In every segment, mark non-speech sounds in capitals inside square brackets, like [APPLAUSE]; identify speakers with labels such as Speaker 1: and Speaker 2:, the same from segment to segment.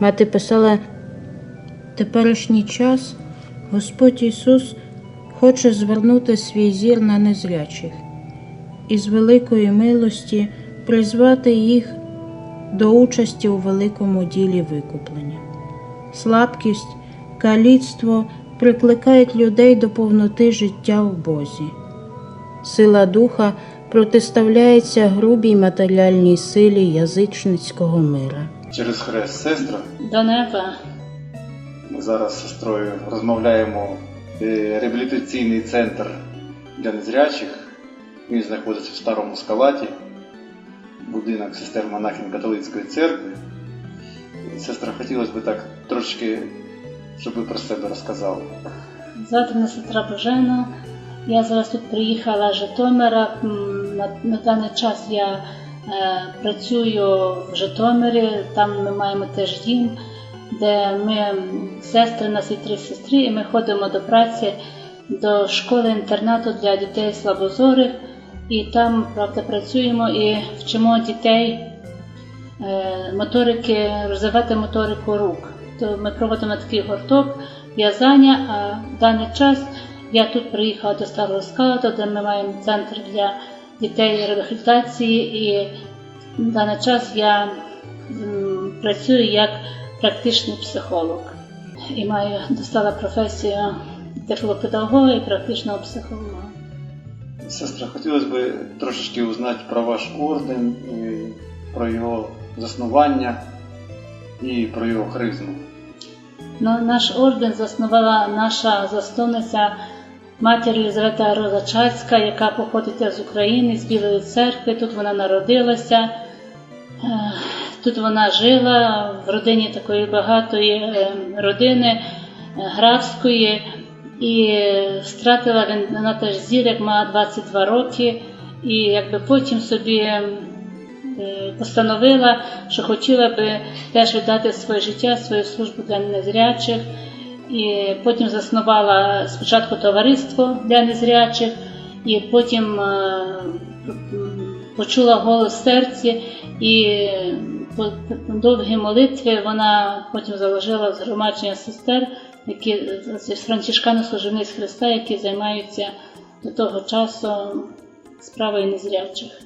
Speaker 1: Мати писала, теперішній час Господь Ісус хоче звернути свій зір на незрячих і з великої милості призвати їх до участі у великому ділі викуплення. Слабкість, каліцтво прикликають людей до повноти життя в Бозі. Сила духа протиставляється грубій матеріальній силі язичницького мира.
Speaker 2: Через хрест сестра.
Speaker 3: до неба.
Speaker 2: Ми зараз з сестрою розмовляємо е, реабілітаційний центр для незрячих. Він знаходиться в старому скалаті, будинок сестер монахинь католицької церкви. Сестра, хотілося б так трошки, щоб ви про себе розказали.
Speaker 3: Звати мене сестра Божена. Я зараз тут приїхала з Житомира. На, на даний час я працюю в Житомирі. Там ми маємо теж дім, де ми сестри, у нас є три сестри, і ми ходимо до праці до школи-інтернату для дітей слабозорих. І там, правда, працюємо і вчимо дітей е, моторики, розвивати моторику рук. То ми проводимо такий гурток в'язання, а в даний час я тут приїхала до Старого Скалату, де ми маємо центр для дітей реабілітації, і в даний час я працюю як практичний психолог і маю достала професію тифлопедагога і практичного психолога.
Speaker 2: Сестра, хотілося б трошечки узнати про ваш орден, і про його заснування і про його харизму.
Speaker 3: Ну, наш орден заснувала наша засновниця матір Єлизавета Розачацька, яка походить з України, з Білої церкви. Тут вона народилася, Е, тут вона жила в родині такої багатої е, родини е, графської і втратила він- вона теж зір, як мала 22 роки, і якби потім собі постановила, що хотіла би теж віддати своє життя, свою службу для незрячих. І потім заснувала спочатку товариство для незрячих, і потім е, почула голос в серці, і по довгій молитві вона потім заложила згромадження сестер, які з францішкани служениць Христа, які займаються до того часу справою незрячих.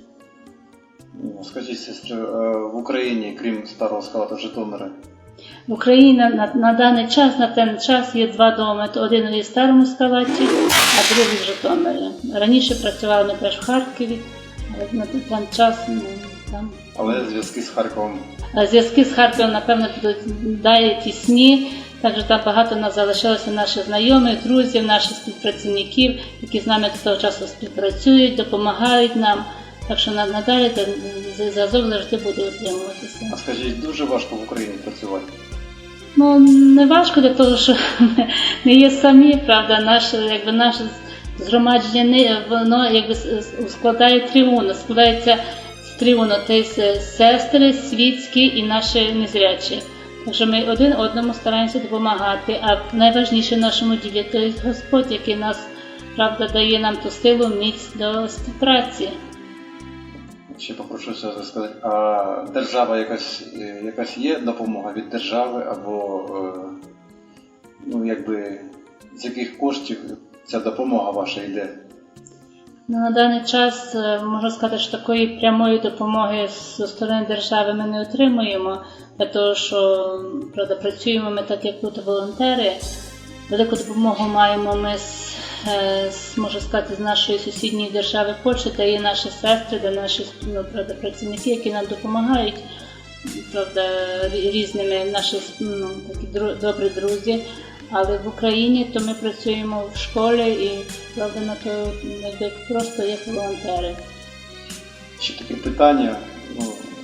Speaker 2: Скажіть, сестра, е, в Україні, крім старого скалата Житомира,
Speaker 3: В Україні на, на даний час, на той час є два доми. Один у старому скалаті, а другий в Житомирі. Раніше працювали ми теж в Харкові, але на той там час ну, там.
Speaker 2: але зв'язки з Харковом
Speaker 3: Зв'язки з Харковом, напевно, будуть далі тісні. Також там багато нас залишилося наших знайомих, друзів, наших співпрацівників, які з нами до того часу співпрацюють, допомагають нам. Так що надалі зв'язок завжди буде утримуватися.
Speaker 2: А скажіть, дуже важко в Україні працювати.
Speaker 3: Ну, не важко для того, що [LAUGHS] ми є самі, правда, наше, якби наше згромадження воно якби складає тріуну, складається з тріуну, тобто сестри, світські і наші незрячі. Що ми один одному стараємося допомагати, а найважніше в нашому ділі то є Господь, який нас правда дає нам ту силу, міць до співпраці.
Speaker 2: Ще попрошу ще сказати, а держава якась, е, якась є допомога від держави або е, ну, якби з яких коштів ця допомога ваша йде?
Speaker 3: Ну, на даний час е, можна сказати, що такої прямої допомоги з сторони держави ми не отримуємо, того, що правда, працюємо ми так, як тут волонтери. Велику допомогу маємо ми з, е, з можна сказати, з нашої сусідньої держави Польщі, де є наші сестри, де наші ну, правда, працівники, які нам допомагають правда, різними наші ну, такі добрі друзі. Але в Україні то ми працюємо в школі і правда на то якби просто як волонтери.
Speaker 2: Ще таке питання, ну, ну,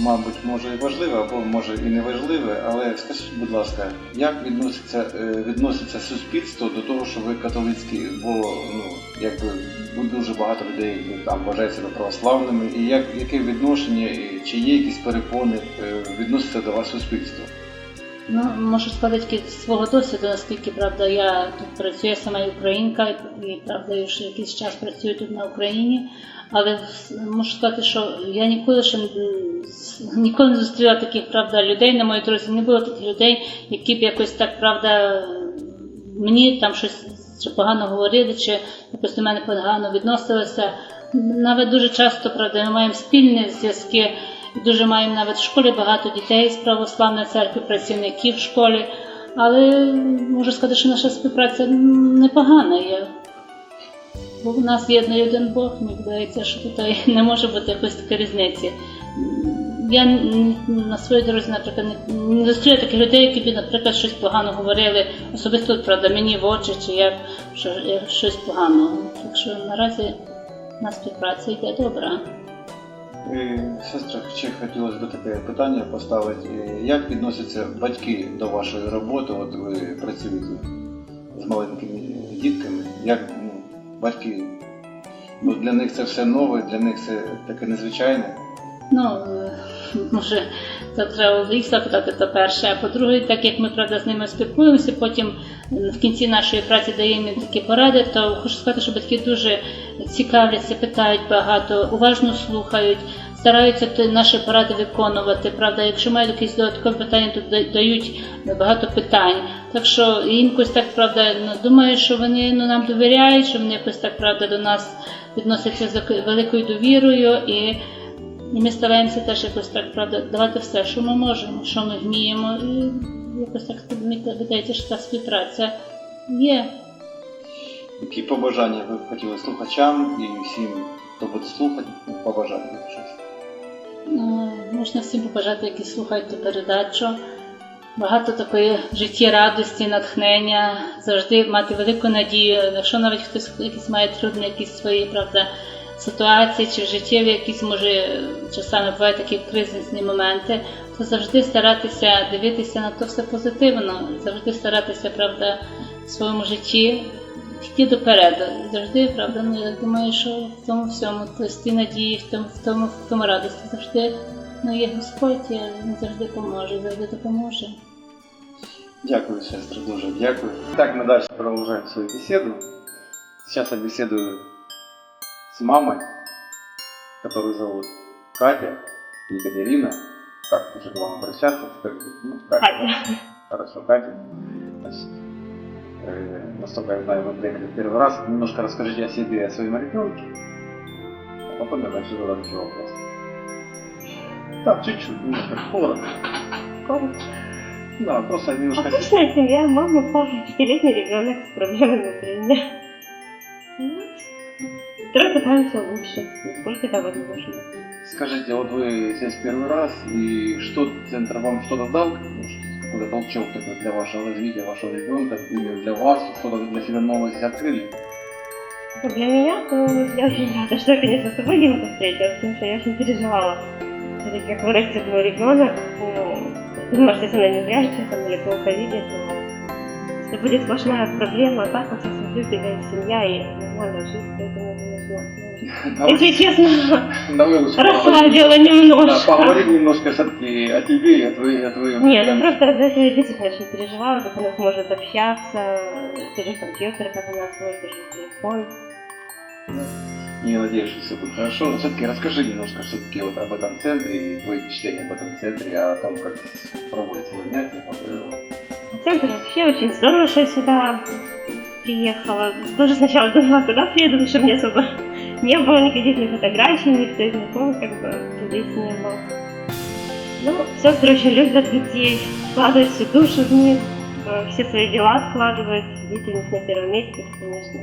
Speaker 2: мабуть, може і важливе, або може і не важливе, але скажіть, будь ласка, як відноситься, е, відноситься суспільство до того, що ви католицькі, бо ну, якби ну, дуже багато людей які там вважають себе православними, і як, яке відношення, чи є якісь перепони, е, відноситься до вас суспільство?
Speaker 3: Ну, можу сказати свого досвіду, наскільки правда я тут працюю, я сама українка, і, правда я вже якийсь час працюю тут на Україні. Але можу сказати, що я ніколи ще ніколи не зустріла таких правда людей на моїй дорозі. Не було таких людей, які б якось так правда мені там щось чи погано говорили, чи якось до мене погано відносилися. Навіть дуже часто правда ми маємо спільні зв'язки. Дуже маємо навіть в школі багато дітей з православної церкви, працівників в школі. Але можу сказати, що наша співпраця непогана є. Бо в нас єдний один Бог, мені здається, що тут [LAUGHS] не може бути якоїсь такої різниці. Я на своїй дорозі, наприклад, не, зустріла таких людей, які б, наприклад, щось погано говорили, особисто правда, мені в очі, чи як, що, щось погано. Так що наразі у нас співпраця йде добра.
Speaker 2: Сестра, ще хотілося б таке питання поставити. Як відносяться батьки до вашої роботи? От ви працюєте з маленькими дітками. Як ну, батьки? Ну, для них це все нове, для них це таке незвичайне.
Speaker 3: Ну, може, це треба їх запитати, то перше. А по-друге, так як ми правда з ними спілкуємося, потім в кінці нашої праці даємо їм такі поради, то хочу сказати, що батьки дуже цікавляться, питають багато, уважно слухають. Стараються наші поради виконувати. Правда, якщо мають якісь додаткові питання, то дають багато питань. Так що їм якось так правда, ну, думаю, що вони ну, нам довіряють, що вони якось так правда до нас відносяться з великою довірою і і ми стараємося теж якось так правда давати все, що ми можемо, що ми вміємо. Якось так мені видається, що та співпраця є.
Speaker 2: Які побажання ви б хотіли слухачам і всім, хто буде слухати, побажання щось.
Speaker 3: Ну, можна всім побажати, які слухають ту передачу. Багато такої в житті радості, натхнення, завжди мати велику надію. Якщо навіть хтось якісь має трудні якісь свої правда, ситуації чи життєві якісь може часами бувають такі кризисні моменти, то завжди старатися дивитися на то все позитивно, завжди старатися, правда, в своєму житті йти допереду. І завжди, правда, ну я думаю, що в тому всьому, то в надії, в тому, в тому, в тому радості завжди ну, є Господь, він завжди поможе, завжди допоможе.
Speaker 2: Дякую, сестра, дуже дякую. Так, мы дальше продолжаем свою беседу. Сейчас я беседую с мамой, которую зовут Катя Екатерина. Как уже к вам обращаться? Скажите, ну, Катя. Хорошо, Катя. Значит, э, насколько я знаю, вы приехали первый раз. Немножко расскажите о себе и о своем ребенке. А потом я начну задавать еще вопрос. Так, чуть-чуть, немножко коротко. Да, просто немножко...
Speaker 4: Обычная семья, мама, папа, пятилетний ребенок с проблемами зрения. Второй пытаемся лучше, насколько это возможно.
Speaker 2: Скажите, вот вы здесь первый раз, и что центр вам что-то дал? Ну, Какой-то толчок такой для вашего развития, вашего ребенка, или для вас, что-то для себя новое здесь открыли?
Speaker 4: Но для меня, то я очень рада, что я, конечно, с тобой Дима встретилась, потому что я очень переживала. Все-таки как вырастет мой ребенок, ну, что если она не зрячая там, или плохо видит, то это будет сплошная проблема, а так вот я смотрю, тебя есть семья и нормально жить, поэтому нужно. Если честно,
Speaker 2: Давай лучше
Speaker 4: расслабила
Speaker 2: Да,
Speaker 4: немножко.
Speaker 2: поговорим немножко все-таки о тебе и о твоей... О твоем
Speaker 4: Нет, ну просто за я действительно очень переживала, как она сможет общаться, через компьютер, как она свой, через телефон.
Speaker 2: Я надеюсь, что все будет хорошо. Все-таки расскажи немножко все-таки вот об этом центре и твои впечатления об этом центре, о том, как проводятся занятия, по-твоему.
Speaker 4: Центр вообще очень здорово, что я сюда приехала. Тоже сначала думала, куда приеду, потому что мне особо не было никаких ни фотографий, никто из знакомых как бы здесь не было. Ну, сестры очень любят детей, вкладывают всю душу в них, все свои дела откладывают, дети у них на первом месте, конечно.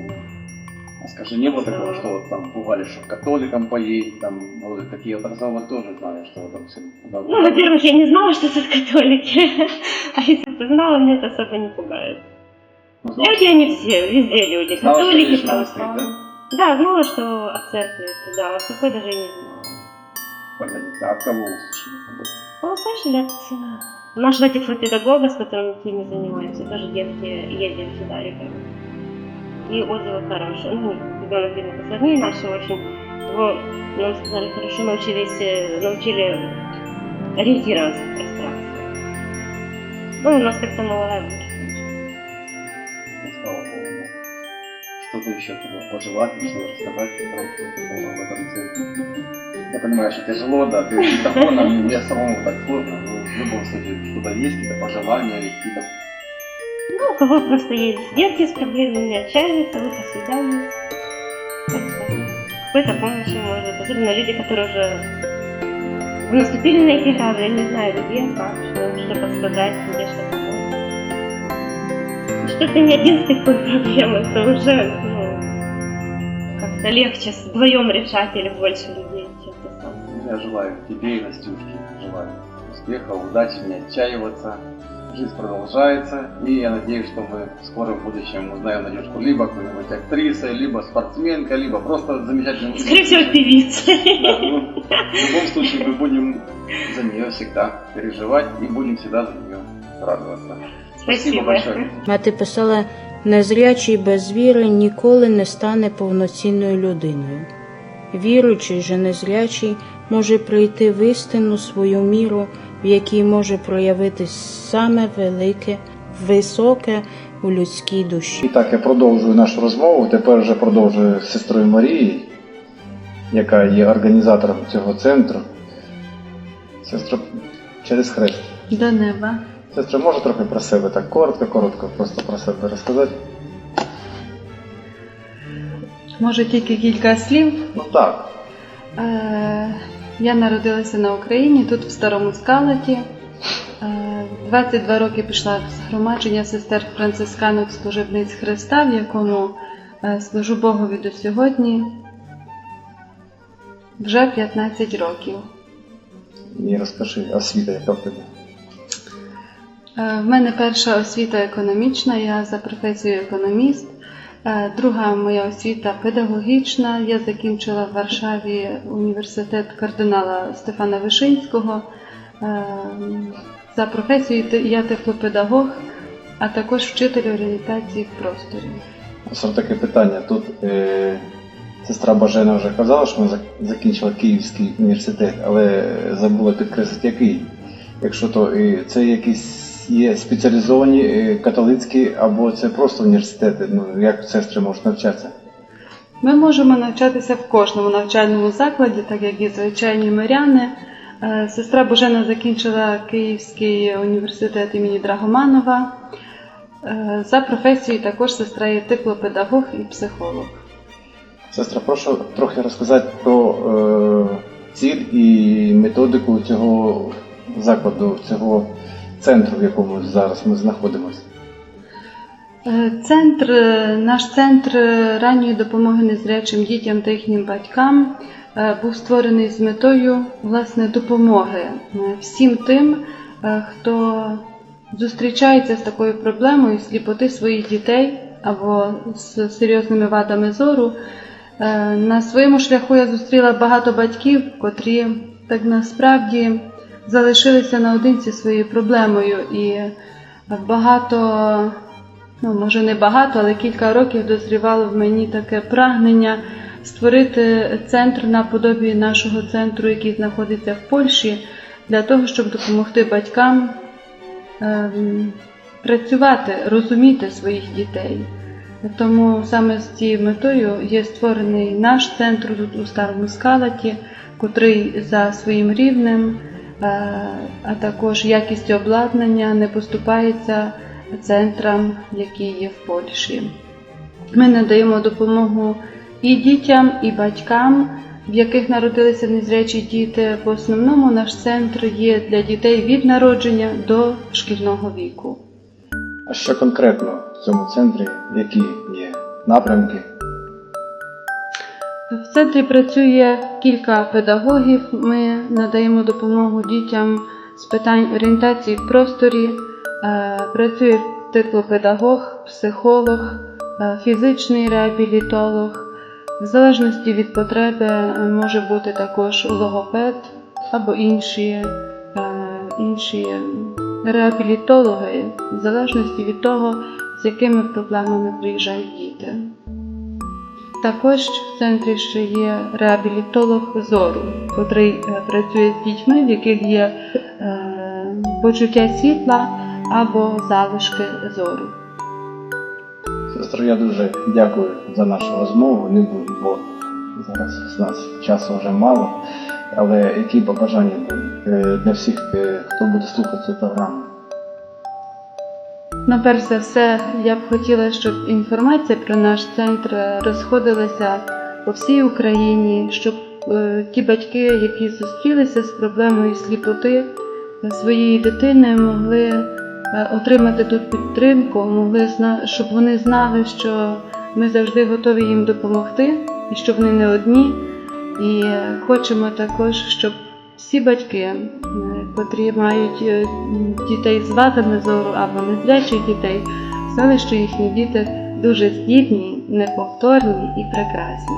Speaker 2: А скажи, не было такого, что вот там пугали, что католикам поедет, там, ну, вот такие вот разговоры тоже знали, что вот там все...
Speaker 4: Ну, во-первых, я не знала, что тут католики. [LAUGHS] А если бы знала, меня это особо не пугает.
Speaker 2: Ну,
Speaker 4: Люди они все, везде люди. Католики, православные. Да, знала, что от церкви это, да, а какой даже не знала.
Speaker 2: Понятно. А от кого услышали?
Speaker 4: Ну, слышали от нашего тифлопедагога, с которым мы занимаемся, тоже детки ездили сюда, ребята. И отзывы хорошие. Ну, ребенок, видно, посложнее нашего очень. Его, нам сказали, хорошо научились, э, научили ориентироваться в пространстве. Ну, у нас как-то налагаем.
Speaker 2: Слава Что-то еще пожелать, что рассказать про об этом центре. Я понимаю, что тяжело, да, ты диктофоном, мне самому так сложно, но в любом случае что-то есть, какие-то пожелания или какие-то
Speaker 4: Ну, у кого просто есть детки с проблемами, отчаиваются, вы свидания. Какой-то помощи может. Особенно люди, которые уже наступили на эти грабли, не знаю, где, как, что, что подсказать, где что. Что ты не один с такой проблемой, то уже, ну, как-то легче вдвоем решать или больше людей, чем ты сам.
Speaker 2: Я желаю тебе и Настюшке, желаю успеха, удачи, не отчаиваться. Жизнь продолжается, и я надеюсь, что мы в скором будущем узнаем Надюшку либо какой-нибудь актрисой, либо спортсменкой, либо просто замечательным...
Speaker 4: Скорее всего, певица.
Speaker 2: Да, ну, в любом случае мы будем за нее всегда переживать и будем всегда за нее радоваться.
Speaker 4: Спасибо.
Speaker 2: большое.
Speaker 1: Мати писала: незрячий без віри ніколи не стане повноцінною людиною. Віруючий же незрячий може прийти в істину свою міру, в якій може проявитись саме велике, високе у людській душі.
Speaker 2: І так, я продовжую нашу розмову. Тепер вже продовжую з сестрою Марією, яка є організатором цього центру. Сестра через хрест.
Speaker 5: До неба.
Speaker 2: Сестра, може трохи про себе так коротко, коротко, просто про себе розказати?
Speaker 5: Може тільки кілька слів.
Speaker 2: Ну так.
Speaker 5: Е, я народилася на Україні, тут в Старому Скалаті. Е, 22 роки пішла в згромадження сестер францисканок служебниць Христа, в якому е, служу Богові до сьогодні вже 15 років.
Speaker 2: І розкажи, освіта, яка в тебе?
Speaker 5: Е, В мене перша освіта економічна, я за професією економіст. Е, Друга моя освіта педагогічна. Я закінчила в Варшаві університет кардинала Стефана Вишинського. Е, За професією я теплопедагог, а також вчитель орієнтації в просторі.
Speaker 2: Саме таке питання. Тут е, сестра Бажена вже казала, що вона зак- закінчила Київський університет, але забула підкреслити, який. Якщо то е, це якісь є спеціалізовані е, католицькі або це просто університети, ну як сестри можуть навчатися?
Speaker 5: Ми можемо навчатися в кожному навчальному закладі, так як і звичайні миряни. Е, Сестра Божена закінчила Київський університет імені Драгоманова. Е, За професією також сестра є теплопедагог і психолог.
Speaker 2: Сестра, прошу трохи розказати про е, ціль і методику цього закладу, цього центру, в якому зараз ми знаходимося.
Speaker 5: Е, Центр, е, наш центр ранньої допомоги незрячим дітям та їхнім батькам е, був створений з метою власне допомоги всім тим, хто зустрічається з такою проблемою сліпоти своїх дітей або з серйозними вадами зору. На своєму шляху я зустріла багато батьків, котрі так насправді залишилися наодинці своєю проблемою і багато ну може не багато, але кілька років дозрівало в мені таке прагнення створити центр наподобі нашого центру, який знаходиться в Польщі, для того, щоб допомогти батькам ем, працювати, розуміти своїх дітей. Тому саме з цією метою є створений наш центр тут у Старому Скалаті, котрий за своїм рівнем, а також якістю обладнання не поступається центрам, які є в Польщі. Ми надаємо допомогу і дітям, і батькам, в яких народилися незрячі діти. В основному наш центр є для дітей від народження до шкільного віку.
Speaker 2: А що конкретно в цьому центрі, які є напрямки?
Speaker 5: В центрі працює кілька педагогів. Ми надаємо допомогу дітям з питань орієнтації в просторі. Е, Працює теплопедагог, психолог, е, фізичний реабілітолог. В залежності від потреби е, може бути також логопед або інші, інші реабілітологи, в залежності від того, з якими проблемами приїжджають діти. Також в центрі ще є реабілітолог зору, котрий е, працює з дітьми, в яких є е, почуття світла або залишки зору.
Speaker 2: Сестро, я дуже дякую за нашу розмову. Не буду, бо зараз з нас часу вже мало. Але які побажання е, для всіх, хто буде слухати цю програму?
Speaker 5: Ну, перш за все, я б хотіла, щоб інформація про наш центр розходилася по всій Україні, щоб е, ті батьки, які зустрілися з проблемою сліпоти своєї дитини, могли е, отримати тут підтримку, могли щоб вони знали, що ми завжди готові їм допомогти, і що вони не одні. І е, хочемо також, щоб всі батьки, е, котрі мають е, дітей з вадами зору або незрячих дітей, знали, що їхні діти дуже здібні, неповторні і прекрасні.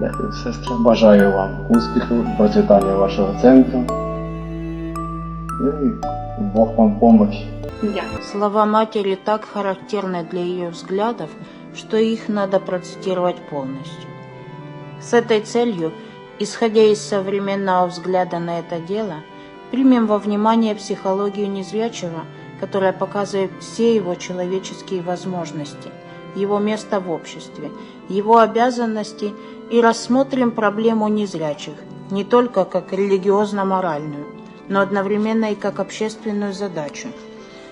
Speaker 2: Дякую, сестра. Бажаю вам успіху, процвітання вашого центру. І Бог вам помощь.
Speaker 5: Дякую.
Speaker 1: Слова матери так характерны для ее взглядов, что их надо процитировать полностью. С этой целью, исходя из современного взгляда на это дело, примем во внимание психологию незрячего, которая показывает все его человеческие возможности, его место в обществе, его обязанности и рассмотрим проблему незрячих не только как религиозно-моральную, но одновременно и как общественную задачу.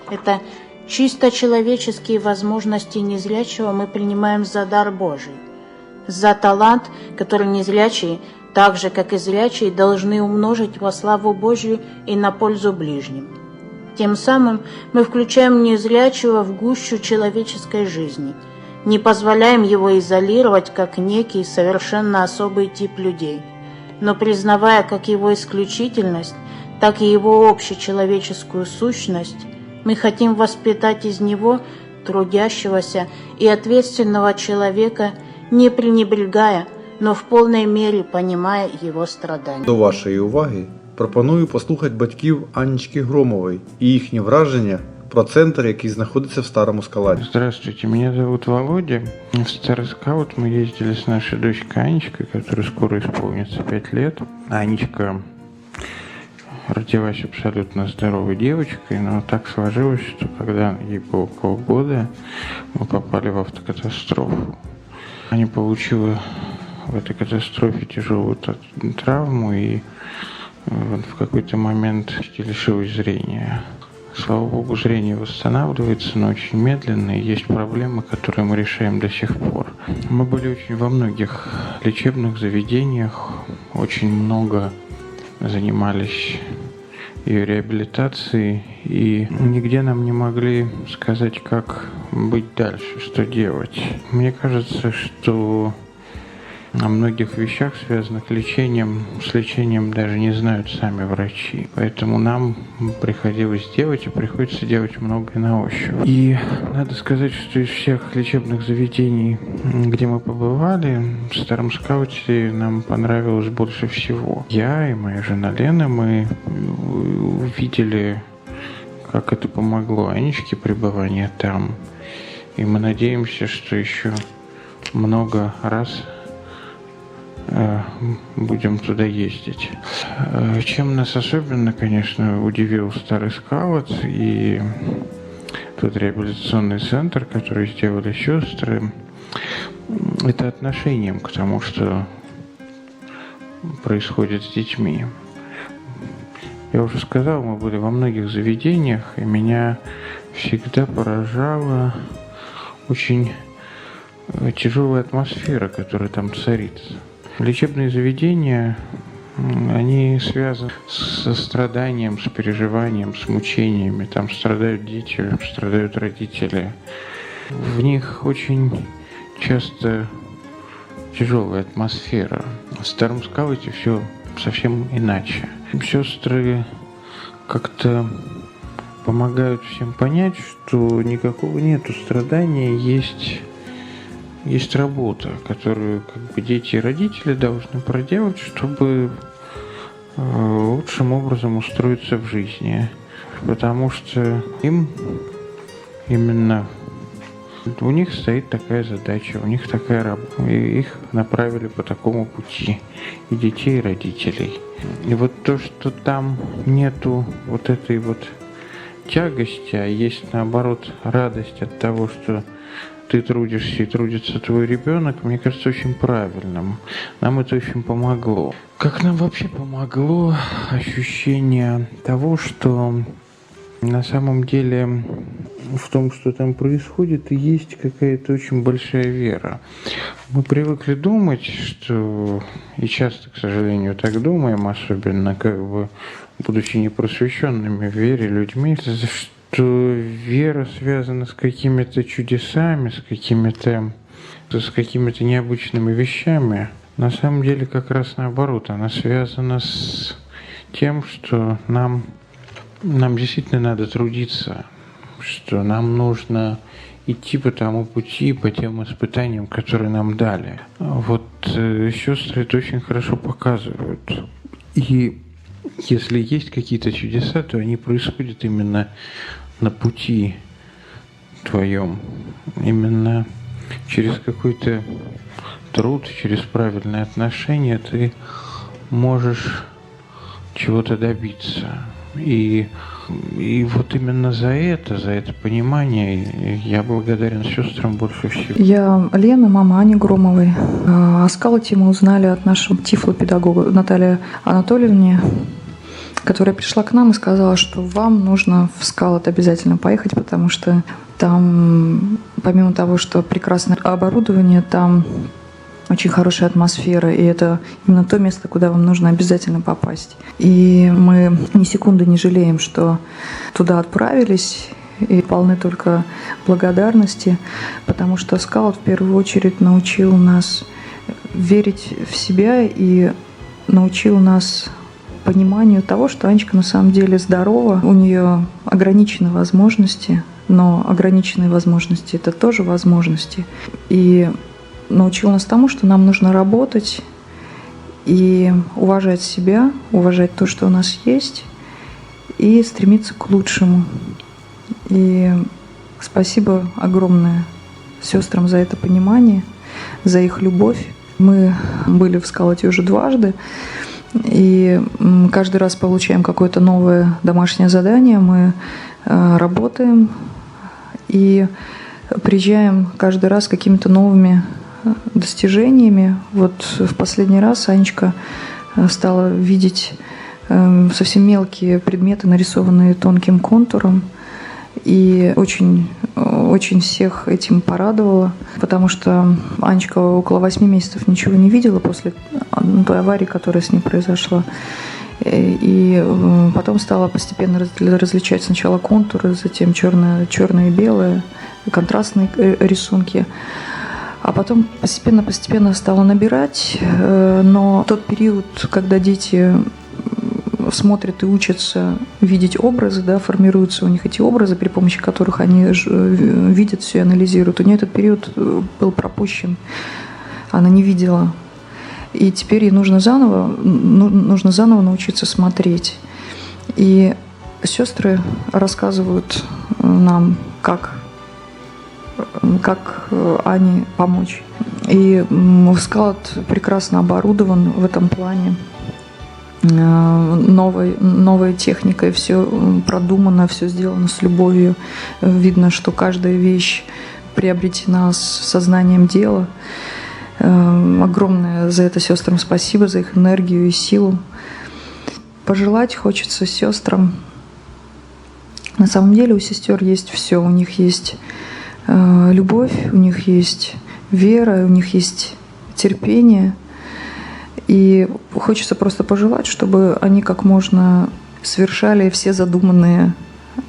Speaker 1: Это чисто человеческие возможности незрячего мы принимаем за дар Божий, за талант, который незрячие, так же как и зрячие, должны умножить во славу Божью и на пользу ближним. Тем самым мы включаем незрячего в гущу человеческой жизни, не позволяем его изолировать как некий совершенно особый тип людей, но признавая как его исключительность, так и его общечеловеческую сущность, мы хотим воспитать из него трудящегося и ответственного человека, не пренебрегая, но в полной мере понимая его страдания.
Speaker 6: До вашої уваги пропоную послухати батьків Анечки Громової і їхні враження про центр, який знаходиться в Старому Скалаті.
Speaker 7: Здравствуйте, меня зовут Володя. В Старый Скаут мы ездили с нашей дочкой Анечкой, которой скоро исполнится 5 лет. Анечка родилась абсолютно здоровой девочкой, но так сложилось, что когда ей было полгода, мы попали в автокатастрофу. Аня получила в этой катастрофе тяжелую травму и э, в какой-то момент лишилась зрения. Слава богу, зрение восстанавливается, но очень медленно, и есть проблемы, которые мы решаем до сих пор. Мы были очень во многих лечебных заведениях, очень много занимались ее реабилитацией, и нигде нам не могли сказать, как быть дальше, что делать. Мне кажется, что о многих вещах, связанных с лечением, с лечением даже не знают сами врачи. Поэтому нам приходилось делать и приходится делать многое на ощупь. И надо сказать, что из всех лечебных заведений, где мы побывали, в Старом Скауте нам понравилось больше всего. Я и моя жена Лена, мы увидели, как это помогло Анечке пребывание там. И мы надеемся, что еще много раз будем туда ездить. Э, Чем нас особенно, конечно, удивил Старый Скаут и тот реабилитационный центр, который сделали сестры, это отношением к тому, что происходит с детьми. Я уже сказал, мы были во многих заведениях, и меня всегда поражала очень э, тяжелая атмосфера, которая там царит. Лечебные заведения, они связаны со страданием, с переживанием, с мучениями. Там страдают дети, страдают родители. В них очень часто тяжелая атмосфера. В Старом Скауте все совсем иначе. Сестры как-то помогают всем понять, что никакого нету страдания, есть, есть работа, которую как бы дети и родители должны проделать, чтобы э, лучшим образом устроиться в жизни. Потому что им именно у них стоит такая задача, у них такая работа, и их направили по такому пути, и детей, и родителей. И вот то, что там нету вот этой вот тягости, а есть наоборот радость от того, что ты трудишься и трудится твой ребенок, мне кажется, очень правильным. Нам это очень помогло. Как нам вообще помогло ощущение того, что на самом деле в том, что там происходит, есть какая-то очень большая вера. Мы привыкли думать, что, и часто, к сожалению, так думаем, особенно как бы будучи непросвещенными в вере людьми, что вера связана с какими-то чудесами, с какими-то с какими-то необычными вещами. На самом деле как раз наоборот, она связана с тем, что нам, нам действительно надо трудиться, что нам нужно идти по тому пути, по тем испытаниям, которые нам дали. Вот э, сестры это очень хорошо показывают. И если есть какие-то чудеса, то они происходят именно на пути твоем, именно через какой-то труд, через правильное отношение ты можешь чего-то добиться. И, и вот именно за это, за это понимание я благодарен сестрам больше всего.
Speaker 8: Я Лена, мама Ани Громовой. О скауте мы узнали от нашего тифлопедагога Натальи Анатольевны, которая пришла к нам и сказала, что вам нужно в скаут обязательно поехать, потому что там, помимо того, что прекрасное оборудование, там очень хорошая атмосфера, и это именно то место, куда вам нужно обязательно попасть. И мы ни секунды не жалеем, что туда отправились, и полны только благодарности, потому что скаут в первую очередь научил нас верить в себя и научил нас пониманию того, что Анечка на самом деле здорова, у нее ограничены возможности, но ограниченные возможности – это тоже возможности. И научил нас тому, что нам нужно работать и уважать себя, уважать то, что у нас есть, и стремиться к лучшему. И спасибо огромное сестрам за это понимание, за их любовь. Мы были в Скалате уже дважды, и каждый раз получаем какое-то новое домашнее задание, мы э, работаем и приезжаем каждый раз какими-то новыми достижениями. Вот в последний раз Анечка э, стала видеть совсем мелкие предметы, нарисованные тонким контуром. И очень, очень всех этим порадовала, потому что Анечка около восьми месяцев ничего не видела после той аварии, которая с ней произошла. И э, потом стала постепенно различать сначала контуры, затем черное, черное и белое, контрастные э, рисунки. А потом постепенно-постепенно стала набирать, э, но тот период, когда дети смотрят и учатся видеть образы, да, формируются у них эти образы, при помощи которых они видят все и анализируют. У нее этот период э, был пропущен. Она не видела. И теперь ей нужно заново, ну, нужно заново научиться смотреть. И сестры рассказывают нам, как как э, Ане помочь. И склад прекрасно оборудован в этом плане э, новой, новой техникой, все продумано, все сделано с любовью. Видно, что каждая вещь приобретена с сознанием дела. Э, огромное за это сестрам спасибо, за их энергию и силу. Пожелать хочется сестрам. На самом деле у сестер есть все. У них есть Э, любовь, у них есть вера, у них есть терпение. И хочется просто пожелать, чтобы они как можно совершали все задуманные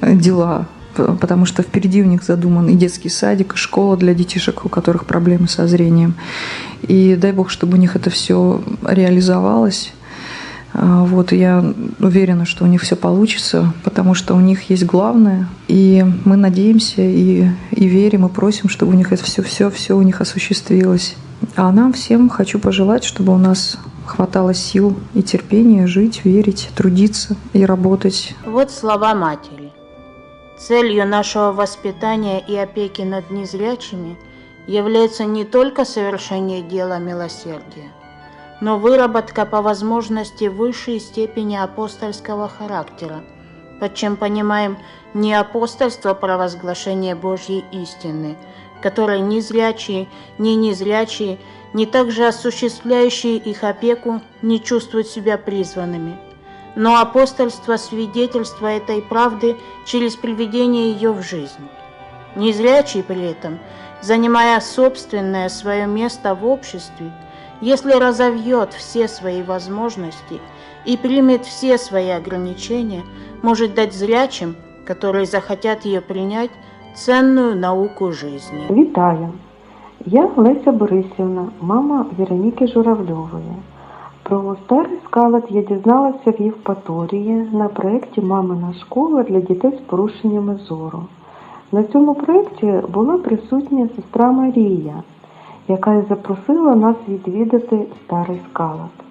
Speaker 8: э, дела, потому что впереди у них задуман и детский садик, и школа для детишек, у которых проблемы со зрением. И дай бог, чтобы у них это все реализовалось. А, вот, я уверена, что у них все получится, потому что у них есть главное. И мы надеемся и, и верим, и просим, чтобы у них это все, все, все у них осуществилось. А нам всем хочу пожелать, чтобы у нас хватало сил и терпения жить, верить, трудиться и работать.
Speaker 1: Вот слова матери. Целью нашего воспитания и опеки над незрячими является не только совершение дела милосердия, но выработка по возможности высшей степени апостольского характера, под чем понимаем не апостольство провозглашения Божьей истины, которое ни зрячие, ни незрячие, ни также осуществляющие их опеку не чувствуют себя призванными, но апостольство свидетельства этой правды через приведение ее в жизнь. Незрячий при этом, занимая собственное свое место в обществе, если разовьет все свои возможности и примет все свои ограничения, может дать зрячим, которые захотят ее принять, ценную науку жизни.
Speaker 9: Вітаю! Я Леся Борисівна, мама Вероніки Журавльової. Про старий скалат я дізналася в Євпаторії на проєкті Мамина школа для дітей з порушеннями зору. На цьому проєкті була присутня сестра Марія, яка запросила нас відвідати старий скалат.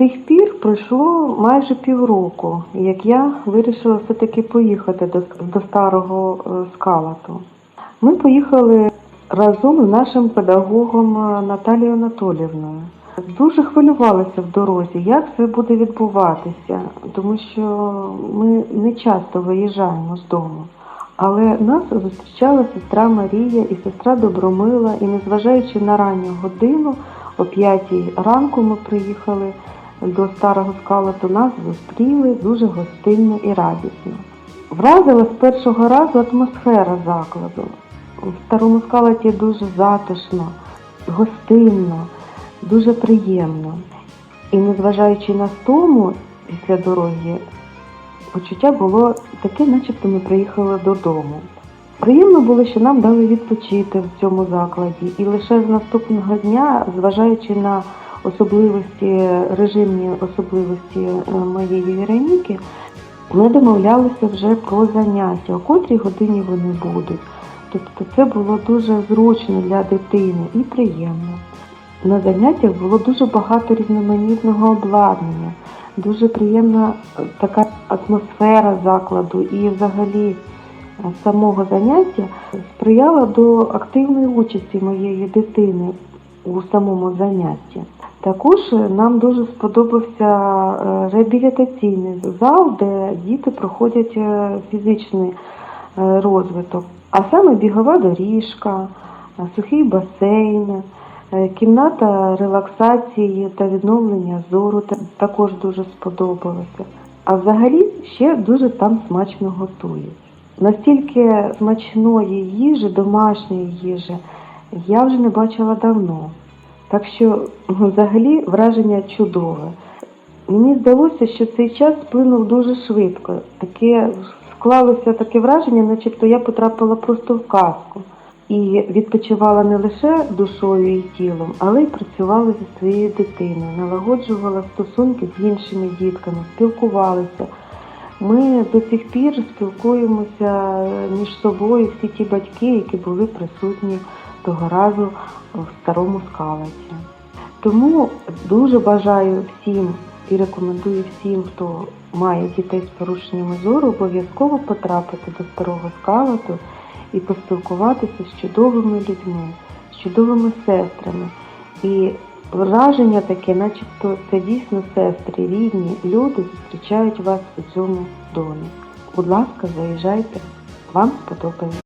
Speaker 9: Тих пір пройшло майже півроку, як я вирішила все-таки поїхати до, до старого е, скалату. Ми поїхали разом з нашим педагогом е, Наталією Анатоліївною. Дуже хвилювалася в дорозі, як це буде відбуватися, тому що ми не часто виїжджаємо з дому. Але нас зустрічала сестра Марія і сестра Добромила, і незважаючи на ранню годину, о п'ятій ранку ми приїхали до старого скалату, нас зустріли дуже гостинно і радісно. Вразила з першого разу атмосфера закладу. В старому скалаті дуже затишно, гостинно, дуже приємно. І незважаючи на стому після дороги, почуття було таке, начебто ми приїхали додому. Приємно було, що нам дали відпочити в цьому закладі, і лише з наступного дня, зважаючи на особливості, режимні особливості е, моєї Вероніки, ми домовлялися вже про заняття, о котрій годині вони будуть. Тобто це було дуже зручно для дитини і приємно. На заняттях було дуже багато різноманітного обладнання, дуже приємна е, така атмосфера закладу і взагалі е, самого заняття сприяла до активної участі моєї дитини у самому занятті. Також е, нам дуже сподобався е, реабілітаційний зал, де діти проходять е, фізичний розвиток, а саме бігова доріжка, сухий басейн, кімната релаксації та відновлення зору також дуже сподобалося. А взагалі ще дуже там смачно готують. Настільки смачної їжі, домашньої їжі, я вже не бачила давно. Так що ну, взагалі враження чудове. Мені здалося, що цей час сплинув дуже швидко. Таке склалося таке враження, начебто я потрапила просто в казку. І відпочивала не лише душою і тілом, але й працювала зі своєю дитиною, налагоджувала стосунки з іншими дітками, спілкувалася. Ми до сих пір спілкуємося між собою всі ті батьки, які були присутні того разу в старому скалаті. Тому дуже бажаю всім і рекомендую всім, хто має дітей з порушеннями зору, обов'язково потрапити до старого скалату і поспілкуватися з чудовими людьми, з чудовими сестрами. І враження таке, начебто це дійсно сестри, рідні люди зустрічають вас у цьому домі. Будь ласка, заїжджайте, вам сподобається.